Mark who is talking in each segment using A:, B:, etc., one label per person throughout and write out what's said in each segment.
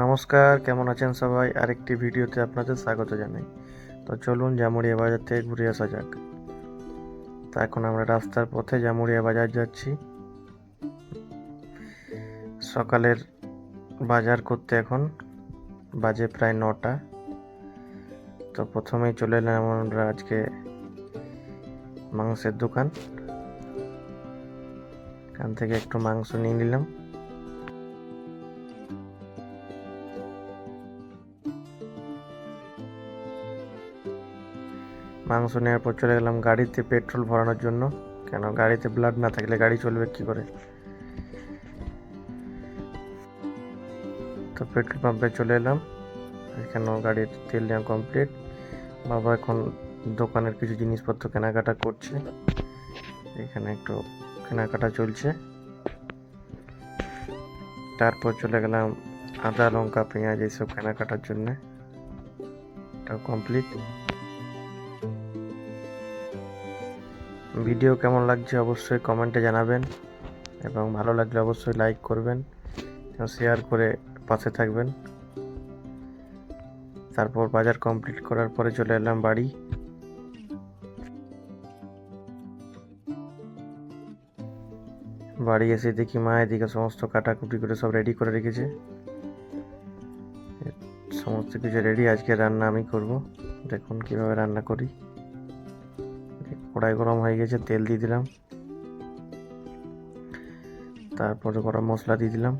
A: নমস্কার, কেমন আছেন সবাই? আরেকটি ভিডিওতে আপনাদের স্বাগত জানাই। তো চলুন জামুড়িয়া বাজার থেকে ঘুরে আসা যাক। তো এখন আমরা রাস্তার পথে জামুড়িয়া বাজার যাচ্ছি। সকালের বাজার করতে এখন বাজে প্রায় নটা। তো প্রথমেই চলে এলাম আমরা আজকে মাংসের দোকান। এখান থেকে একটু মাংস নিয়ে নিলাম। মাংস নেওয়ার পর চলে গেলাম গাড়িতে পেট্রোল ভরানোর জন্য। কেন? গাড়িতে ব্লাড না থাকলে গাড়ি চলবে কি করে? তো পেট্রোল পাম্পে চলে এলাম। এখানেও গাড়ির তেল নেওয়া কমপ্লিট বাবা এখন দোকানের কিছু জিনিসপত্র কেনাকাটা করছে। এখানে একটু কেনাকাটা চলছে। তারপর চলে গেলাম আদা, লঙ্কা, পেঁয়াজ, এইসব কেনাকাটার জন্য। এটাও কমপ্লিট ভিডিও কেমন লাগছে অবশ্যই কমেন্টে জানাবেন এবং ভালো লাগলে অবশ্যই লাইক করবেন শেয়ার করে পাশে থাকবেন। তারপর বাজার কমপ্লিট করার পরে চলে এলাম বাড়ি। বাড়ি এসে দেখি মা এদিকে সমস্ত কাটাকুটি করে সব রেডি করে রেখেছে। সমস্ত কিছু রেডি আজকে রান্না আমি করব। দেখুন কীভাবে রান্না করি। কড়াই গরম হয়ে গেছে, তেল দিয়ে দিলাম। তারপরে গরম মশলা দিয়ে দিলাম।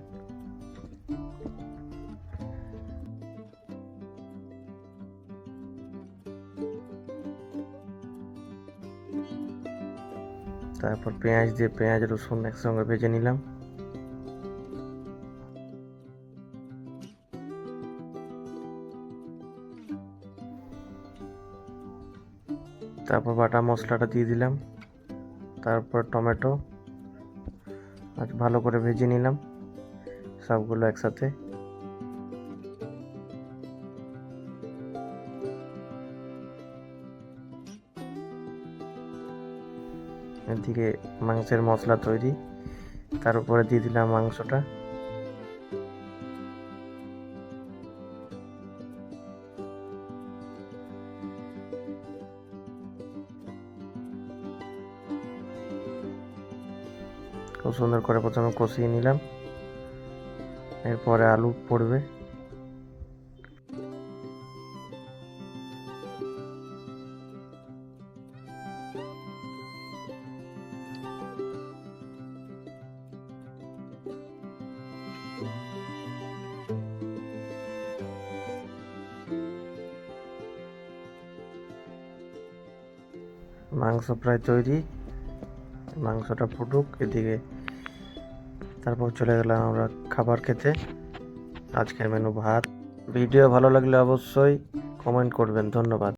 A: তারপর পেঁয়াজ দিয়ে পেঁয়াজ রসুন একসঙ্গে ভেজে নিলাম। তারপর বাটা মশলাটা দিয়ে দিলাম। তারপর টমেটো আজ ভালো করে ভেজে নিলাম সবগুলো একসাথে। এদিকে মাংসের মশলা তৈরি, তার উপরে দিয়ে দিলাম মাংসটা। খুব সুন্দর করে প্রথমে কষিয়ে নিলাম। এরপরে আলু পড়বে। মাংস প্রায় তৈরি। মাংসটা ফুটুক, এদিকে তারপর চলে গেলাম আমরা খাবার খেতে। আজকের মেনু ভাত। ভিডিও ভালো লাগলে অবশ্যই কমেন্ট করবেন। ধন্যবাদ।